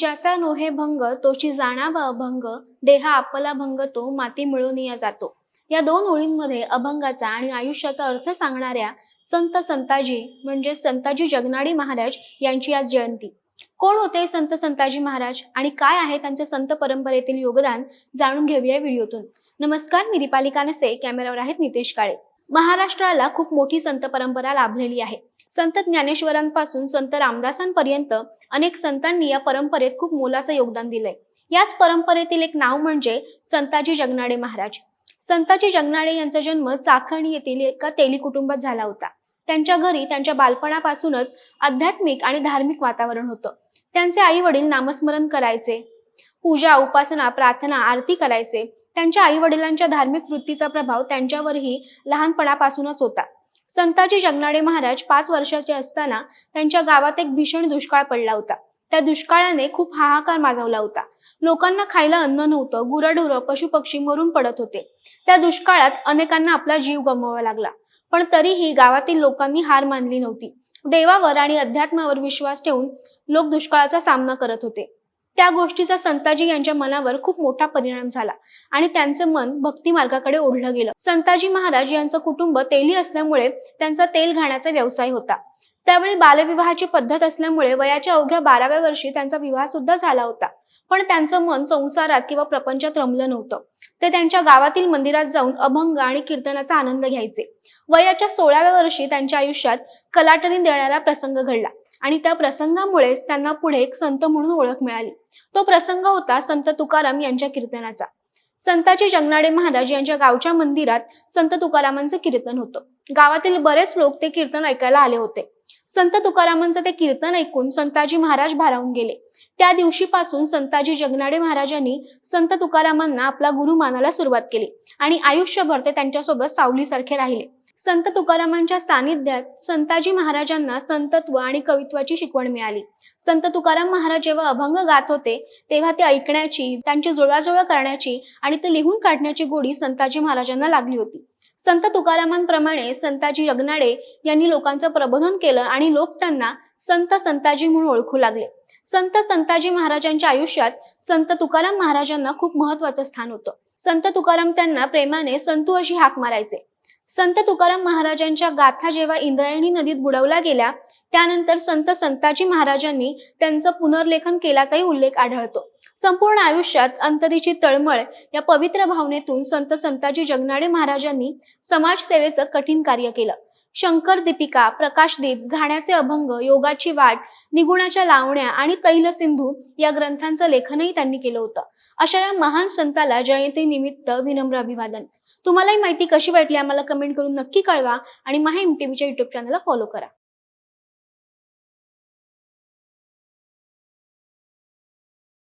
ज्याचा नोहे भंग तोची जाणावा अभंग देहा आपला भंग तो माती मिळून या जातो. या दोन ओळींमध्ये अभंगाचा आणि आयुष्याचा अर्थ सांगणाऱ्या संत संताजी म्हणजे संताजी जगनाडी महाराज यांची आज जयंती. कोण होते संत संताजी महाराज आणि काय आहे त्यांचे संत परंपरेतील योगदान जाणून घेऊया व्हिडिओतून. नमस्कार मी दीपाली कानसे कॅमेऱ्यावर आहेत नितेश काळे. महाराष्ट्राला खूप मोठी संत परंपरा लाभलेली आहे. संत ज्ञानेश्वरांपासून संत रामदासांपर्यंत अनेक संतांनी या परंपरेत खूप मोलाचं योगदान दिलंय. याच परंपरेतील एक नाव म्हणजे संताजी जगनाडे महाराज. संताजी जगनाडे यांचा जन्म चाकण येथील एका तेली कुटुंबात झाला होता. त्यांच्या घरी त्यांच्या बालपणापासूनच आध्यात्मिक आणि धार्मिक वातावरण होतं. त्यांचे आई वडील नामस्मरण करायचे. पूजा उपासना प्रार्थना आरती करायचे. त्यांच्या आई वडिलांच्या धार्मिक वृत्तीचा प्रभाव त्यांच्यावरही लहानपणापासूनच होता. संताजी जगनाडे महाराज पाच वर्षाचे असताना त्यांच्या गावात एक भीषण दुष्काळ पडला होता. त्या दुष्काळाने खूप हाहाकार माजवला होता. लोकांना खायला अन्न नव्हतं गुरढोरं पशुपक्षी मरून पडत होते. त्या दुष्काळात अनेकांना आपला जीव गमवावा लागला. पण तरीही गावातील लोकांनी हार मानली नव्हती. देवावर आणि अध्यात्मावर विश्वास ठेवून लोक दुष्काळाचा सामना करत होते. त्या गोष्टीचा संताजी यांच्या मनावर खूप मोठा परिणाम झाला आणि त्यांचं मन भक्ती मार्गाकडे ओढलं गेलं. संताजी महाराज यांचं कुटुंब तेली असल्यामुळे त्यांचा तेल घाण्याचा व्यवसाय होता. त्यावेळी बालविवाहाची पद्धत असल्यामुळे वयाच्या अवघ्या बाराव्या वर्षी त्यांचा विवाह सुद्धा झाला होता. पण त्यांचं मन संसारात किंवा प्रपंचात रमलं नव्हतं. ते त्यांच्या गावातील मंदिरात जाऊन अभंग आणि कीर्तनाचा आनंद घ्यायचे. वयाच्या सोळाव्या वर्षी त्यांच्या आयुष्यात कलाटणी देणारा प्रसंग घडला. आणि त्या प्रसंगामुळेच त्यांना पुढे एक संत म्हणून ओळख मिळाली. तो प्रसंग होता संत तुकाराम यांच्या कीर्तनाचा. संताजी जगनाडे महाराज यांच्या गावच्या मंदिरात संत तुकारामांचं कीर्तन होतं. गावातील बरेच लोक ते कीर्तन ऐकायला आले होते. संत तुकारामांचं ते कीर्तन ऐकून संताजी महाराज भारावून गेले. त्या दिवशीपासून संताजी जगनाडे महाराजांनी संत तुकारामांना आपला गुरु मानायला सुरुवात केली आणि आयुष्यभर ते त्यांच्यासोबत सावलीसारखे राहिले. संत तुकारामांच्या सानिध्यात संताजी महाराजांना संतत्व आणि कवित्वाची शिकवण मिळाली. संत तुकाराम महाराज जेव्हा अभंग गात होते तेव्हा ते ऐकण्याची त्यांची जुळवाजुळव करण्याची आणि ते लिहून काढण्याची गोडी संताजी महाराजांना लागली होती. संत तुकारामांप्रमाणे संताजी रगनाडे यांनी लोकांचं प्रबोधन केलं आणि लोक त्यांना संत संताजी म्हणून ओळखू लागले. संत संताजी महाराजांच्या आयुष्यात संत तुकाराम महाराजांना खूप महत्वाचं स्थान होतं. संत तुकाराम त्यांना प्रेमाने संतू अशी हाक मारायचे. संत तुकाराम महाराजांच्या गाथा जेव्हा इंद्रायणी नदीत बुडवल्या गेल्या त्यानंतर संत संताजी महाराजांनी त्यांचं पुनर्लेखन केल्याचाही उल्लेख आढळतो. संपूर्ण आयुष्यात अंतरीची तळमळ या पवित्र भावनेतून संत संताजी जगनाडे महाराजांनी समाजसेवेचं कठीण कार्य केलं. शंकर दीपिका प्रकाशदीप घाण्याचे अभंग योगाची वाट निगुणाच्या लावण्या आणि तैल सिंधू या ग्रंथांचं लेखनही त्यांनी केलं होतं. अशा या महान संताला जयंती निमित्त विनम्र अभिवादन. तुम्हाला ही माहिती कशी वाटली आम्हाला कमेंट करून नक्की कळवा आणि माहिम टीव्हीच्या युट्यूब चॅनलला फॉलो करा.